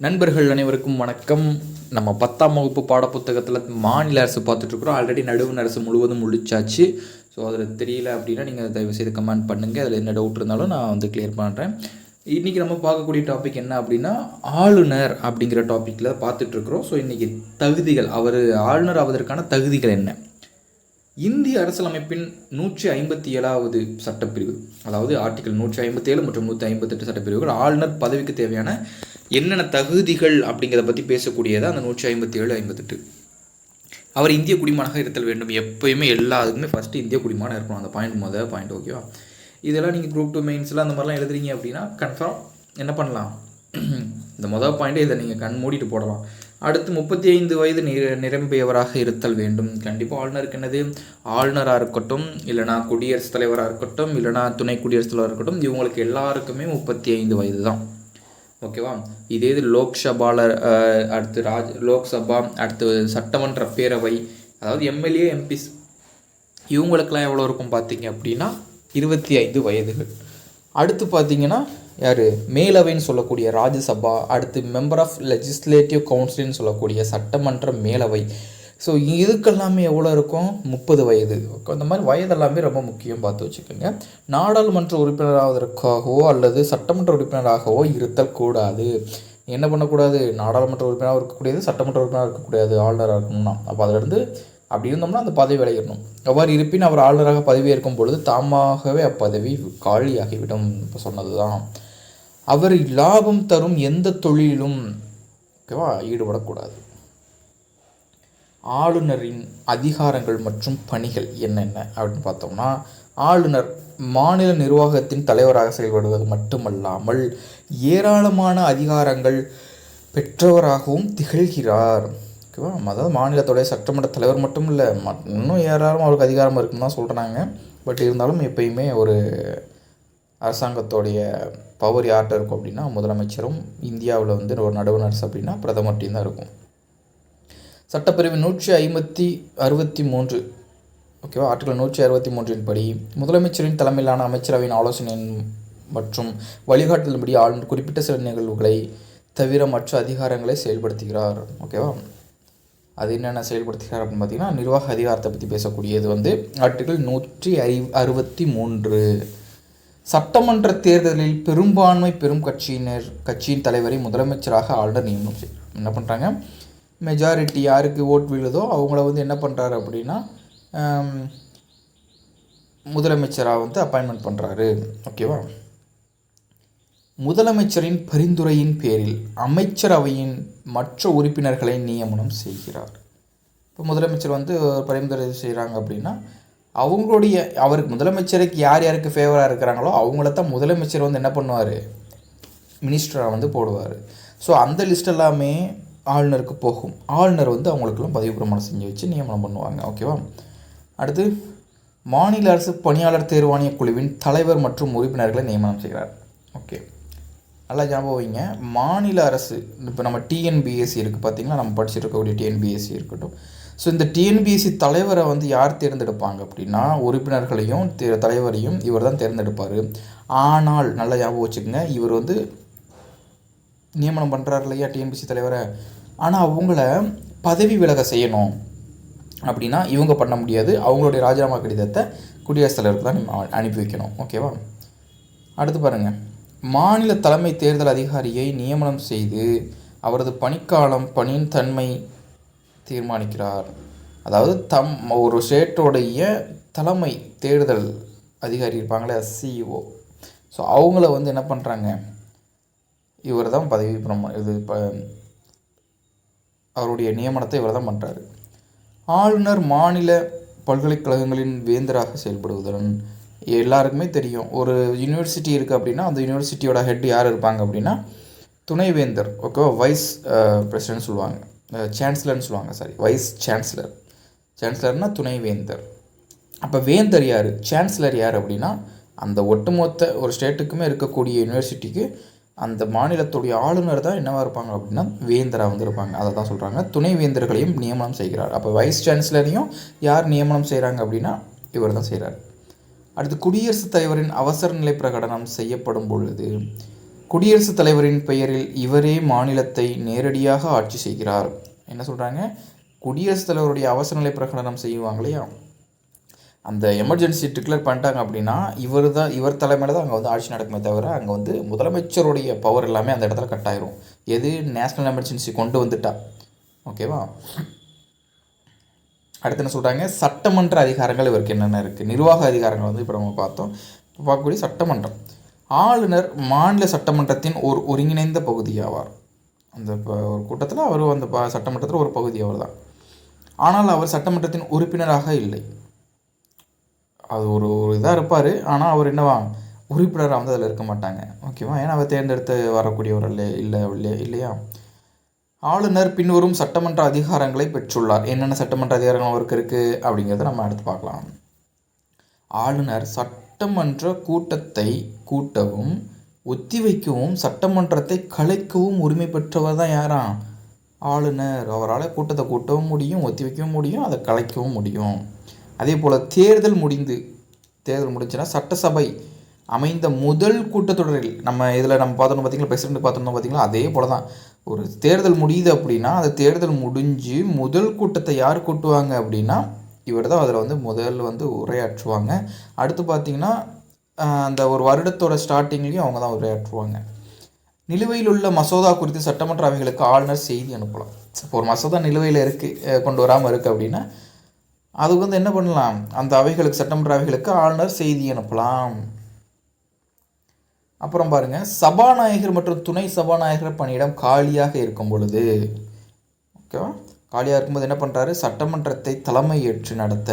நண்பர்கள் அனைவருக்கும் வணக்கம். நம்ம பத்தாம் வகுப்பு பாடப்புத்தகத்தில் மாநில அரசு பார்த்துட்ருக்குறோம். ஆல்ரெடி நடுவண் அரசு முழுவதும் முடிச்சாச்சு. ஸோ அதில் தெரியல அப்படின்னா நீங்கள் தயவு செய்து கமெண்ட் பண்ணுங்கள் அதில் என்ன டவுட் இருந்தாலும் நான் வந்து கிளியர் பண்ணுறேன் இன்றைக்கி நம்ம பார்க்கக்கூடிய டாபிக் என்ன அப்படின்னா ஆளுநர் அப்படிங்கிற டாப்பிக்கில் பார்த்துட்ருக்குறோம். ஸோ இன்றைக்கி தகுதிகள் அவர் ஆளுநர் ஆவதற்கான தகுதிகள் என்ன? இந்திய அரசியலமைப்பின் நூற்றி ஐம்பத்தி ஏழாவது சட்டப்பிரிவு அதாவது ஆர்டிகல் நூற்றி ஐம்பத்தி ஏழு மற்றும் நூற்றி ஐம்பத்தெட்டு சட்டப்பிரிவுகள் ஆளுநர் பதவிக்கு தேவையான என்னென்ன தகுதிகள் அப்படிங்கிறத பற்றி பேசக்கூடியதாக அந்த நூற்றி ஐம்பத்தி ஏழு ஐம்பத்தெட்டு. அவர் இந்திய குடிமகனாக இருத்தல் வேண்டும். எப்பயுமே எல்லாத்துக்குமே ஃபஸ்ட்டு இந்திய குடிமகனாக இருக்கணும். அந்த பாயிண்ட் முதல் பாயிண்ட் ஓகேவா இதெல்லாம் நீங்கள் குரூப் டூ மெயின்ஸ்லாம் அந்த மாதிரிலாம் எழுதுறீங்க அப்படின்னா கன்ஃபார்ம் என்ன பண்ணலாம்? இந்த மொதல் பாயிண்ட்டே இதை நீங்கள் கண் மூடிட்டு போடலாம். அடுத்து முப்பத்தி ஐந்து வயது நிர நிரம்பியவராக இருத்தல் வேண்டும். கண்டிப்பாக ஆளுநருக்கு என்னது? ஆளுநராக இருக்கட்டும் இல்லைனா குடியரசுத் தலைவராக இருக்கட்டும் இல்லைனா துணை குடியரசுத் தலைவராக இருக்கட்டும் இவங்களுக்கு எல்லாருக்குமே முப்பத்தி ஐந்து வயது தான் ஓகேவா? இதே இது லோக்சபாவில் அடுத்து ராஜ் லோக்சபா அடுத்து சட்டமன்ற பேரவை அதாவது எம்எல்ஏ எம்பிஸ் இவங்களுக்கெல்லாம் எவ்வளோ இருக்கும் பார்த்தீங்க அப்படின்னா இருபத்தி ஐந்து வயதுகள். அடுத்து பார்த்தீங்கன்னா யார்? மேலவைன்னு சொல்லக்கூடிய ராஜ்யசபா அடுத்து மெம்பர் ஆஃப் லெஜிஸ்லேட்டிவ் கவுன்சில்னு சொல்லக்கூடிய சட்டமன்ற மேலவை. ஸோ இதுக்கெல்லாமே எவ்வளோ இருக்கும்? முப்பது வயது. அந்த மாதிரி வயதெல்லாமே ரொம்ப முக்கியம் பார்த்து வச்சுக்கோங்க. நாடாளுமன்ற உறுப்பினராவதற்காகவோ அல்லது சட்டமன்ற உறுப்பினராகவோ இருத்தல் கூடாது. என்ன பண்ணக்கூடாது? நாடாளுமன்ற உறுப்பினராக இருக்கக்கூடியது சட்டமன்ற உறுப்பினராக இருக்கக்கூடாது ஆளுநராக இருக்கணும்னா அப்போ அதிலிருந்து அப்படி இருந்தோம்னா அந்த பதவி விளையிடணும் அவ்வாறு இருப்பின் அவர் ஆளுநராக பதவியேற்கும் பொழுது தாமாகவே அப்பதவி காலியாகிவிடும். இப்போ சொன்னது தான் அவர் லாபம் தரும் எந்த தொழிலும் ஓகேவா ஈடுபடக்கூடாது. ஆளுநரின் அதிகாரங்கள் மற்றும் பணிகள் என்னென்ன அப்படின்னு பார்த்தோம்னா ஆளுநர் மாநில நிர்வாகத்தின் தலைவராக செயல்படுவது மட்டுமல்லாமல் ஏராளமான அதிகாரங்கள் பெற்றவராகவும் திகழ்கிறார். ஓகேவா? அதாவது மாநிலத்துடைய சட்டமன்ற தலைவர் மட்டும் இல்லை இன்னும் ஏராளம் அவருக்கு அதிகாரம் இருக்குன்னு தான் சொல்கிறாங்க பட் இருந்தாலும் எப்பயுமே ஒரு அரசாங்கத்தோடைய பவர் யார்கிட்ட இருக்கும் அப்படின்னா முதலமைச்சரும் இந்தியாவில் வந்து ஒரு நடுவு நர்ஸ் அப்படின்னா பிரதமர்கிட்டையும் தான் இருக்கும். சட்டப்பிரிவு நூற்றி ஐம்பத்தி அறுபத்தி மூன்று. ஓகேவா? ஆர்டிகல் நூற்றி அறுபத்தி மூன்றின் படி முதலமைச்சரின் தலைமையிலான அமைச்சரவையின் ஆலோசனையின் மற்றும் வழிகாட்டுதல்படி ஆளுநர் குறிப்பிட்ட சில நிகழ்வுகளை தவிர மற்ற அதிகாரங்களை செயல்படுத்துகிறார். ஓகேவா? அது என்னென்ன செயல்படுத்துகிறார் அப்படின்னு பார்த்தீங்கன்னா நிர்வாக அதிகாரத்தை பற்றி பேசக்கூடியது வந்து ஆர்டிகல் நூற்றி ஐ அறுபத்தி மூன்று. சட்டமன்ற தேர்தலில் பெரும்பான்மை பெரும் கட்சியினர் கட்சியின் தலைவரை முதலமைச்சராக ஆளுநர் நியமனம் செய்கிறார் என்ன பண்ணுறாங்க மெஜாரிட்டி யாருக்கு ஓட் விழுதோ அவங்கள வந்து என்ன பண்ணுறாரு அப்படின்னா முதலமைச்சராக வந்து அப்பாயின்மெண்ட் பண்ணுறாரு ஓகேவா முதலமைச்சரின் பரிந்துரையின் பேரில் அமைச்சரவையின் மற்ற உறுப்பினர்களை நியமனம் செய்கிறார். இப்போ முதலமைச்சர் வந்து பரிந்துரை செய்கிறாங்க அப்படின்னா அவங்களுடைய அவருக்கு முதலமைச்சருக்கு யார் யாருக்கு ஃபேவராக இருக்கிறாங்களோ அவங்கள தான் முதலமைச்சர் வந்து என்ன பண்ணுவார்? மினிஸ்டராக வந்து போடுவார். ஸோ அந்த லிஸ்ட் எல்லாமே ஆளுநருக்கு போகும். ஆளுநர் வந்து அவங்களுக்கெல்லாம் பதவி பிரமாணம் செஞ்சு வச்சு நியமனம் பண்ணுவாங்க. ஓகேவா அடுத்து மாநில அரசு பணியாளர் தேர்வாணைய குழுவின் தலைவர் மற்றும் உறுப்பினர்களை நியமனம் செய்கிறார். ஓகே நல்லா ஞாபகம் வைங்க. மாநில அரசு இப்போ நம்ம டிஎன்பிஎஸ்சி இருக்குது பார்த்திங்கன்னா நம்ம படிச்சுட்டு இருக்கக்கூடிய டிஎன்பிஎஸ்சி இருக்கட்டும். ஸோ இந்த டிஎன்பிஎஸ்சி தலைவரை வந்து யார் தேர்ந்தெடுப்பாங்க அப்படின்னா உறுப்பினர்களையும் தலைவரையும் இவர் தான் தேர்ந்தெடுப்பார். ஆனால் நல்லா ஞாபகம் வச்சுக்கோங்க இவர் வந்து நியமனம் பண்ணுறாரு இல்லையா டிஎன்பிசி தலைவரை? ஆனால் அவங்கள பதவி விலக செய்யணும் அப்படின்னா இவங்க பண்ண முடியாது. அவங்களுடைய ராஜினாமா கடிதத்தை குடியரசுத் தலைவருக்கு தான் நம்ம அனுப்பி வைக்கணும். ஓகேவா அடுத்து பாருங்கள் மாநில தலைமை தேர்தல் அதிகாரியை நியமனம் செய்து அவரது பணிக்காலம் பணியின் தன்மை தீர்மானிக்கிறார். அதாவது தம் ஒரு ஸ்டேட்டோடைய தலைமை தேர்தல் அதிகாரி இருப்பாங்களே சிஇஓ ஸோ அவங்கள வந்து என்ன பண்ணுறாங்க இவர் தான் பதவி பிரமா இது இப்போ அவருடைய நியமனத்தை இவர் தான் பண்ணுறாரு ஆளுநர் மாநில பல்கலைக்கழகங்களின் வேந்தராக செயல்படுவதுடன் எல்லாருக்குமே தெரியும் ஒரு யூனிவர்சிட்டி இருக்குது அப்படின்னா அந்த யூனிவர்சிட்டியோட ஹெட் யார் இருப்பாங்க அப்படின்னா துணைவேந்தர் ஓகேவா வைஸ் பிரசிடென்ட் சொல்லுவாங்க. சான்சலர்னு சொல்லுவாங்க சாரி வைஸ் சான்சலர் சான்சலர்னால் துணைவேந்தர். அப்போ வேந்தர் யார்? சான்சலர் யார் அப்படின்னா அந்த ஒட்டுமொத்த ஒரு ஸ்டேட்டுக்குமே இருக்கக்கூடிய யூனிவர்சிட்டிக்கு அந்த மாநிலத்துடைய ஆளுநர் தான் என்னவாக இருப்பாங்க அப்படின்னா வேந்தராக வந்து இருப்பாங்க. அதை தான் சொல்கிறாங்க துணை வேந்தர்களையும் நியமனம் செய்கிறார். அப்போ வைஸ் சான்சலரையும் யார் நியமனம் செய்கிறாங்க அப்படின்னா இவர் தான் செய்கிறார் அடுத்து குடியரசுத் தலைவரின் அவசர நிலை பிரகடனம் செய்யப்படும் பொழுது குடியரசுத் தலைவரின் பெயரில் இவரே மாநிலத்தை நேரடியாக ஆட்சி செய்கிறார். என்ன சொல்கிறாங்க குடியரசுத் தலைவருடைய அவசர நிலை பிரகடனம் செய்வாங்க இல்லையா? அந்த எமர்ஜென்சி டிக்ளேர் பண்ணிட்டாங்க அப்படின்னா இவர் தான் இவர் தலைமையில் தான் அங்கே வந்து ஆட்சி நடக்குமே தவிர அங்கே வந்து முதலமைச்சருடைய பவர் எல்லாமே அந்த இடத்துல கட் ஆயிரும். எது? நேஷ்னல் எமர்ஜென்சி கொண்டு வந்துட்டா. ஓகேவா அடுத்து என்ன சொல்கிறாங்க சட்டமன்ற அதிகாரங்கள் இவருக்கு என்னென்ன இருக்குது நிர்வாக அதிகாரங்கள் வந்து இப்போ நம்ம பார்த்தோம். இப்போ பார்க்கக்கூடிய சட்டமன்றம். ஆளுநர் மாநில சட்டமன்றத்தின் ஒரு ஒருங்கிணைந்த பகுதியாவார் அந்த இப்போ ஒரு கூட்டத்தில் அவர் அந்த ப சட்டமன்றத்தில் ஒரு பகுதி அவர் தான் ஆனால் அவர் சட்டமன்றத்தின் உறுப்பினராக இல்லை. அது ஒரு ஒரு இதாக இருப்பார். ஆனால் அவர் என்னவா உறுப்பினராக வந்து அதில் இருக்க மாட்டாங்க. ஓகேவா ஏன்னா அவர் தேர்ந்தெடுத்து வரக்கூடியவர் இல்லை இல்லை இல்லையா? இல்லையா ஆளுநர் பின்வரும் சட்டமன்ற அதிகாரங்களை பெற்றுள்ளார். என்னென்ன சட்டமன்ற அதிகாரங்கள் அவருக்கு இருக்குது அப்படிங்கிறத நம்ம அடுத்து பார்க்கலாம். ஆளுநர் சட்டமன்ற கூட்டத்தை கூட்டவும் ஒத்திவைக்கவும் சட்டமன்றத்தை கலைக்கவும் உரிமை பெற்றவர் தான் யாராம் ஆளுநர். அவரால் கூட்டத்தை கூட்டவும் முடியும் ஒத்திவைக்கவும் முடியும் அதை கலைக்கவும் முடியும். அதே போல் தேர்தல் முடிந்து தேர்தல் முடிஞ்சுன்னா சட்டசபை அமைந்த முதல் கூட்டத்தொடரில் நம்ம இதில் நம்ம பார்த்தோம் பார்த்தீங்களா பிரசிடென்ட் பார்த்தோம் பார்த்தீங்களா அதே போல் தான் ஒரு தேர்தல் முடியுது அப்படின்னா அந்த தேர்தல் முடிஞ்சு முதல் கூட்டத்தை யார் கூட்டுவாங்க அப்படின்னா இவர் தான் அதில் வந்து முதல் வந்து உரையாற்றுவாங்க. அடுத்து பார்த்திங்கன்னா அந்த ஒரு வருடத்தோட ஸ்டார்டிங்லேயும் அவங்க தான் உரையாற்றுவாங்க. நிலுவையில் உள்ள மசோதா குறித்து சட்டமன்ற அவைகளுக்கு ஆளுநர் செய்தி அனுப்பலாம். இப்போ ஒரு மசோதா நிலுவையில் இருக்குது கொண்டு வராமல் இருக்குது அப்படின்னா அதுக்கு வந்து என்ன பண்ணலாம்? அந்த அவைகளுக்கு சட்டமன்ற அவைகளுக்கு ஆளுநர் செய்தி அனுப்பலாம். அப்புறம் பாருங்கள் சபாநாயகர் மற்றும் துணை சபாநாயகர் பணியிடம் காலியாக இருக்கும் பொழுது ஓகேவா காலியாக இருக்கும்போது என்ன பண்ணுறாரு சட்டமன்றத்தை தலைமை ஏற்று நடத்த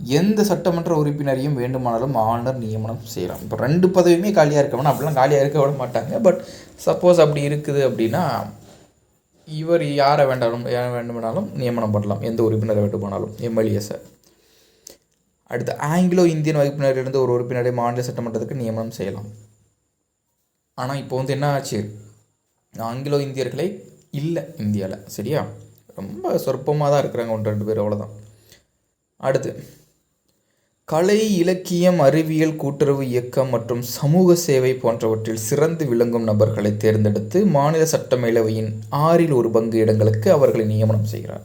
எந்த சட்டமன்ற உறுப்பினரையும் வேண்டுமானாலும் ஆளுநர் நியமனம் செய்யலாம். இப்போ ரெண்டு பதவியுமே காலியாக இருக்கணும் அப்படிலாம் காலியாக இருக்க விட மாட்டாங்க. பட் சப்போஸ் அப்படி இருக்குது அப்படின்னா இவர் யாரை வேண்டாலும் யாரை வேண்டுமானாலும் நியமனம் பண்ணலாம். எந்த உறுப்பினரை வேண்டுமானாலும் எம்எல்ஏஸை அடுத்து ஆங்கிலோ இந்தியன் வகுப்பினரிலிருந்து ஒரு உறுப்பினரை மாநில சட்டமன்றத்துக்கு நியமனம் செய்யலாம். ஆனால் இப்போ வந்து என்ன ஆச்சு? ஆங்கிலோ இந்தியர்களே இல்லை இந்தியாவில் சரியா? ரொம்ப சொற்பமாக தான் இருக்கிறாங்க ஒன்று ரெண்டு பேர் அவ்வளோதான் அடுத்து கலை இலக்கியம் அறிவியல் கூட்டுறவு இயக்கம் மற்றும் சமூக சேவை போன்றவற்றில் சிறந்து விளங்கும் நபர்களை தேர்ந்தெடுத்து மாநில சட்டமேலவையின் ஆறில் ஒரு பங்கு இடங்களுக்கு அவர்களை நியமனம் செய்கிறார்.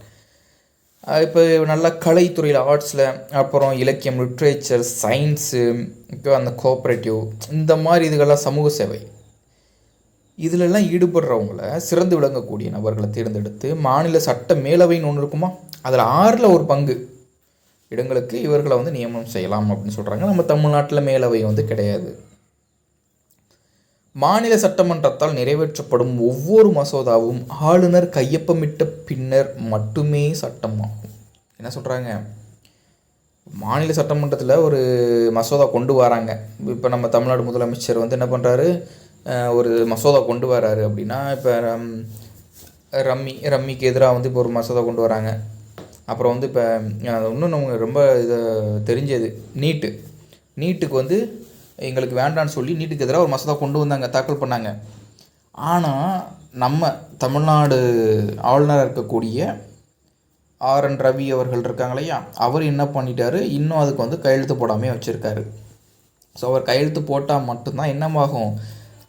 இப்போ நல்லா கலைத்துறையில் ஆர்ட்ஸில் அப்புறம் இலக்கியம் லிட்ரேச்சர் சயின்ஸு இப்போ அந்த கோஆப்ரேட்டிவ் இந்த மாதிரி இதுகள்லாம் சமூக சேவை. இதிலெல்லாம் ஈடுபடுறவங்கள சிறந்து விளங்கக்கூடிய நபர்களை தேர்ந்தெடுத்து மாநில சட்ட மேலவைன்னு ஒன்று இருக்குமா? அதில் ஆறில் ஒரு பங்கு இடங்களுக்கு இவர்களை வந்து நியமனம் செய்யலாம் அப்படின்னு சொல்கிறாங்க நம்ம தமிழ்நாட்டில் மேலவை வந்து கிடையாது. மாநில சட்டமன்றத்தால் நிறைவேற்றப்படும் ஒவ்வொரு மசோதாவும் ஆளுநர் கையொப்பமிட்ட பின்னர் மட்டுமே சட்டமாகும். என்ன சொல்கிறாங்க மாநில சட்டமன்றத்தில் ஒரு மசோதா கொண்டு வராங்க. இப்போ நம்ம தமிழ்நாடு முதலமைச்சர் வந்து என்ன பண்ணுறாரு ஒரு மசோதா கொண்டு வராரு அப்படின்னா இப்போ ரம்மி ரம்மிக்கு எதிராக வந்து இப்போ ஒரு மசோதா கொண்டு வராங்க. அப்புறம் வந்து இப்போ இன்னும் ரொம்ப இது தெரிஞ்சது நீட்டு. நீட்டுக்கு வந்து எங்களுக்கு வேண்டான்னு சொல்லி நீட்டுக்கு எதிராக ஒரு மசோதா கொண்டு வந்தாங்க தாக்கல் பண்ணாங்க. ஆனால் நம்ம தமிழ்நாடு ஆளுநராக இருக்கக்கூடிய ஆர் என் ரவி அவர்கள் இருக்காங்க இல்லையா அவர் என்ன பண்ணிட்டாரு இன்னும் அதுக்கு வந்து கையெழுத்து போடாமே வச்சுருக்காரு. ஸோ அவர் கையெழுத்து போட்டால் மட்டும்தான் என்னமாகும்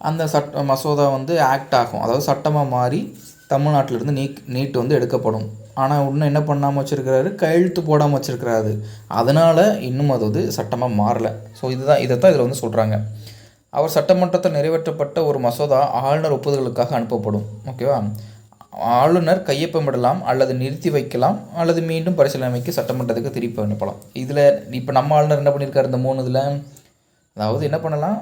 அந்த சட்ட மசோதா வந்து ஆக்ட் ஆகும். அதாவது சட்டமாக மாறி தமிழ்நாட்டிலிருந்து நீட் நீட் வந்து எடுக்கப்படும். ஆனால் இன்னும் என்ன பண்ணாமல் வச்சுருக்கிறாரு? கையெழுத்து போடாமல் வச்சுருக்கிறாரு. அதனால் இன்னும் அது வந்து சட்டமாக மாறலை. ஸோ இதுதான் இதை தான் இதில் வந்து சொல்கிறாங்க அவர் சட்டமன்றத்தில் நிறைவேற்றப்பட்ட ஒரு மசோதா ஆளுநர் ஒப்புதலுக்காக அனுப்பப்படும். ஓகேவா ஆளுநர் கையொப்பமிடலாம் அல்லது நிறுத்தி வைக்கலாம் அல்லது மீண்டும் பரிசீலனைக்கு சட்டமன்றத்துக்கு திருப்பி அனுப்பலாம். இதில் இப்போ நம்ம ஆளுநர் என்ன பண்ணியிருக்காரு இந்த மூணு இதில் அதாவது என்ன பண்ணலாம்?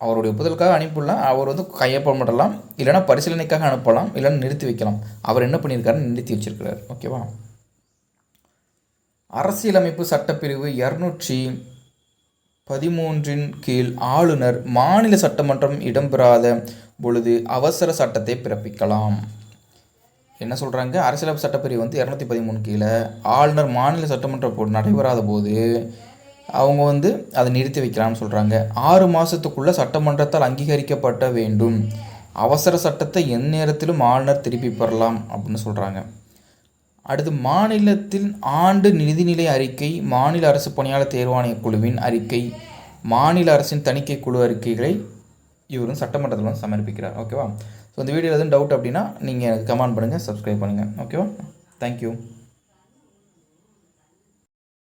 அவருடைய ஒப்புதலுக்காக அனுப்பிடலாம் அவர் வந்து கையொப்பமிடலாம் இல்லைனா பரிசீலனைக்காக அனுப்பலாம் இல்லைன்னா நிறுத்தி வைக்கலாம். அவர் என்ன பண்ணியிருக்காருன்னு நிறுத்தி வச்சிருக்கிறார் ஓகேவா? அரசியலமைப்பு சட்டப்பிரிவு இரநூற்றி பதிமூன்றின் கீழ் ஆளுநர் மாநில சட்டமன்றம் இடம்பெறாத பொழுது அவசர சட்டத்தை பிறப்பிக்கலாம். என்ன சொல்கிறாங்க அரசியலமைப்பு சட்டப்பிரிவு வந்து இரநூத்தி பதிமூணு கீழே ஆளுநர் மாநில சட்டமன்றம் நடைபெறாத போது அவங்க வந்து அதை நிறுத்தி வைக்கலாம்னு சொல்கிறாங்க ஆறு மாதத்துக்குள்ளே சட்டமன்றத்தால் அங்கீகரிக்கப்பட்ட வேண்டும். அவசர சட்டத்தை எந்நேரத்திலும் ஆளுநர் திருப்பி பெறலாம் அப்படின்னு சொல்கிறாங்க அடுத்து மாநிலத்தில் ஆண்டு நிதிநிலை அறிக்கை மாநில அரசு பணியாளர் தேர்வாணைய குழுவின் அறிக்கை மாநில அரசின் தணிக்கை குழு அறிக்கைகளை இவரும் சட்டமன்றத்தில் வந்து சமர்ப்பிக்கிறார். ஓகேவா ஸோ இந்த வீடியோ எதுவும் டவுட் அப்படின்னா நீங்கள் கமெண்ட் பண்ணுங்கள் சப்ஸ்கிரைப் பண்ணுங்கள் ஓகேவா தேங்க்யூ